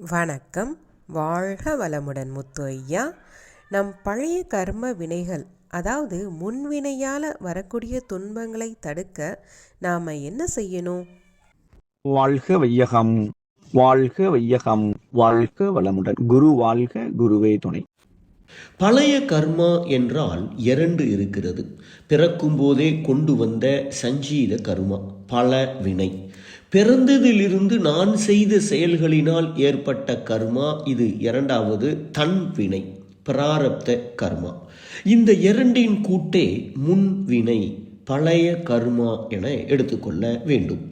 வணக்கம். வாழ்க வளமுடன் முத்து ஐயா நம் பழைய கர்ம வினைகள் அதாவது முன்வினையால் வரக்கூடிய துன்பங்களை தடுக்க நாம் என்ன செய்யணும்? வாழ்க வையகம் வாழ்க வையகம் வாழ்க வளமுடன். குரு வாழ்க குருவே துணை. பழைய கர்மா என்றால் இரண்டு இருக்கிறது. பிறக்கும் போதே கொண்டு வந்த சஞ்சீத கர்மா பல வினை. பிறந்ததிலிருந்து நான் செய்த செயல்களினால் ஏற்பட்ட கர்மா இது. இரண்டாவது தன் வினை பிராரப்த கர்மா. இந்த இரண்டின் கூட்டே முன் வினை பழைய கர்மா என எடுத்துக்கொள்ள வேண்டும்.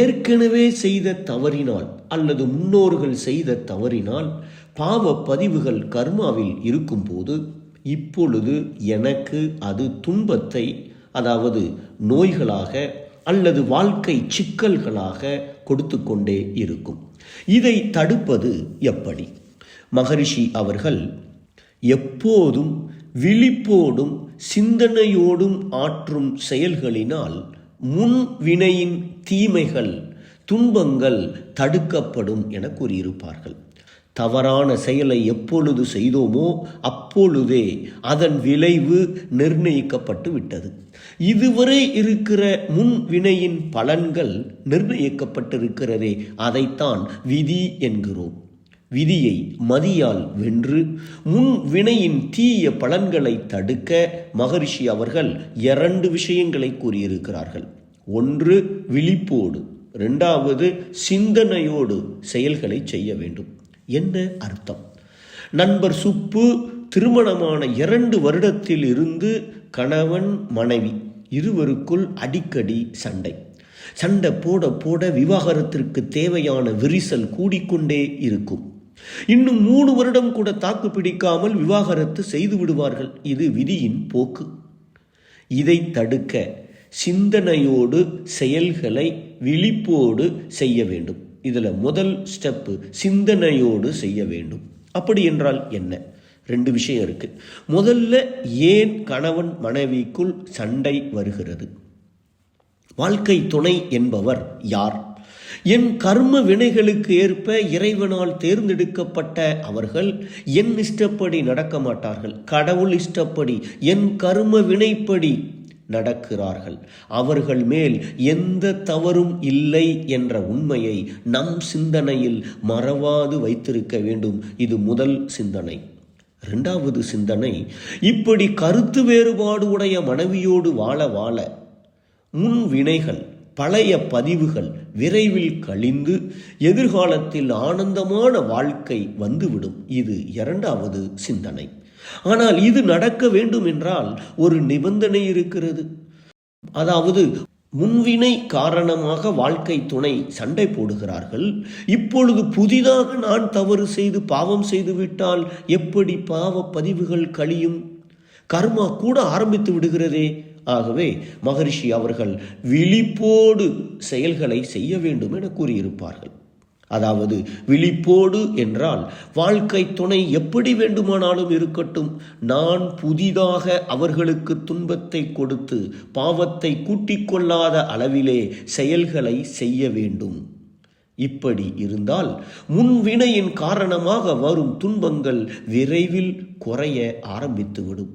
ஏற்கனவே செய்த தவறினால் அல்லது முன்னோர்கள் செய்த தவறினால் பாவ பதிவுகள் கர்மாவில் இருக்கும்போது இப்பொழுது எனக்கு அது துன்பத்தை அதாவது நோய்களாக அல்லது வாழ்க்கை சிக்கல்களாக கொடுத்து கொண்டே இருக்கும். இதை தடுப்பது எப்படி? மகரிஷி அவர்கள் எப்போதும் விழிப்போடும் சிந்தனையோடும் ஆற்றும் செயல்களினால் முன் வினையின் தீமைகள் துன்பங்கள் தடுக்கப்படும் என கூறியிருப்பார்கள். தவறான செயலை எப்பொழுது செய்தோமோ அப்பொழுதே அதன் விளைவு நிர்ணயிக்கப்பட்டு விட்டது. இதுவரை இருக்கிற முன் வினையின் பலன்கள் நிர்ணயிக்கப்பட்டிருக்கிறதே அதைத்தான் விதி என்கிறோம். விதியை மதியால் வென்று முன் வினையின் தீய பலன்களை தடுக்க மகரிஷி அவர்கள் இரண்டு விஷயங்களை கூறியிருக்கிறார்கள். ஒன்று விழிப்போடு. ரெண்டாவது சிந்தனையோடு செயல்களை செய்ய வேண்டும். என்ன அர்த்தம்? நண்பர் சுப்பு திருமணமான இரண்டு வருடத்தில் இருந்து கணவன் மனைவி இருவருக்குள் அடிக்கடி சண்டை. சண்டை போட போட விவாகரத்திற்கு தேவையான விரிசல் கூடிக்கொண்டே இருக்கும். இன்னும் மூணு வருடம் கூட தாக்கு பிடிக்காமல் விவாகரத்து செய்து விடுவார்கள். இது விதியின் போக்கு. இதை தடுக்க சிந்தனையோடு செயல்களை விழிப்போடு செய்ய வேண்டும். இதில் முதல் ஸ்டெப்பு சிந்தனையோடு செய்ய வேண்டும். அப்படி என்றால் என்ன? ரெண்டு விஷயம் இருக்குது முதல்ல ஏன் கணவன் மனைவிக்குள் சண்டை வருகிறது? வாழ்க்கை துணை என்பவர் யார்? என் கர்ம வினைகளுக்கு ஏற்ப இறைவனால் தேர்ந்தெடுக்கப்பட்ட அவர்கள் என் இஷ்டப்படி நடக்க மாட்டார்கள். கடவுள் இஷ்டப்படி என் கர்ம வினைப்படி நடக்கிறார்கள். அவர்கள் மேல் எந்த தவறும் இல்லை என்ற உண்மையை நம் சிந்தனையில் மறவாது வைத்திருக்க வேண்டும். இது முதல் சிந்தனை. இரண்டாவது சிந்தனை இப்படி கருத்து வேறுபாடு உடைய மனைவியோடு வாழ வாழ முன் வினைகள் பழைய பதிவுகள் விரைவில் கழிந்து எதிர்காலத்தில் ஆனந்தமான வாழ்க்கை வந்துவிடும். இது இரண்டாவது சிந்தனை. ஆனால் இது நடக்க வேண்டும் என்றால் ஒரு நிபந்தனை இருக்கிறது. அதாவது முன்வினை காரணமாக வாழ்க்கை துணை சண்டை போடுகிறார்கள். இப்பொழுது புதிதாக நான் தவறு செய்து பாவம் செய்துவிட்டால் எப்படி பாவ பதிவுகள் கழியும்? கர்மா கூட ஆரம்பித்து விடுகிறதே. ஆகவே மகரிஷி அவர்கள் விழிப்போடு செயல்களை செய்ய வேண்டும் என கூறியிருப்பார்கள். அதாவது விழிப்போடு என்றால் வாழ்க்கை துணை எப்படி வேண்டுமானாலும் இருக்கட்டும் நான் புதிதாக அவர்களுக்கு துன்பத்தை கொடுத்து பாவத்தை கூட்டிக் கொள்ளாத அளவிலே செயல்களை செய்ய வேண்டும். இப்படி இருந்தால் முன்வினையின் காரணமாக வரும் துன்பங்கள் விரைவில் குறைய ஆரம்பித்துவிடும்.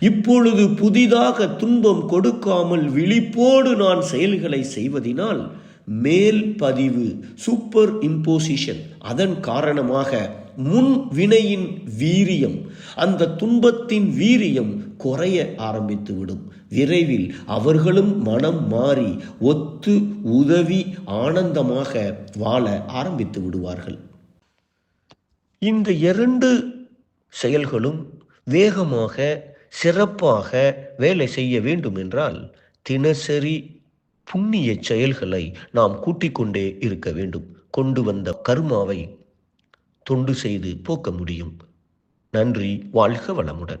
இப்பொழுது புதிதாக துன்பம் கொடுக்காமல் விழிப்போடு நான் செயல்களை செய்வதினால் மேல் பதிவு சூப்பர் இம்போசிஷன் அதன் காரணமாக முன் வினையின் வீரியம் அந்த துன்பத்தின் வீரியம் குறைய ஆரம்பித்துவிடும். விரைவில் அவர்களும் மனம் மாறி ஒத்து உதவி ஆனந்தமாக வாழ ஆரம்பித்து விடுவார்கள். இந்த இரண்டு செயல்களும் வேகமாக சிறப்பாக வேலை செய்ய வேண்டும் என்றால் தினசரி புண்ணிய செயல்களை நாம் கூட்டிக் கொண்டே இருக்க வேண்டும். கொண்டு வந்த கருமாவை தொண்டு செய்து போக்க முடியும். நன்றி வாழ்க வளமுடன்.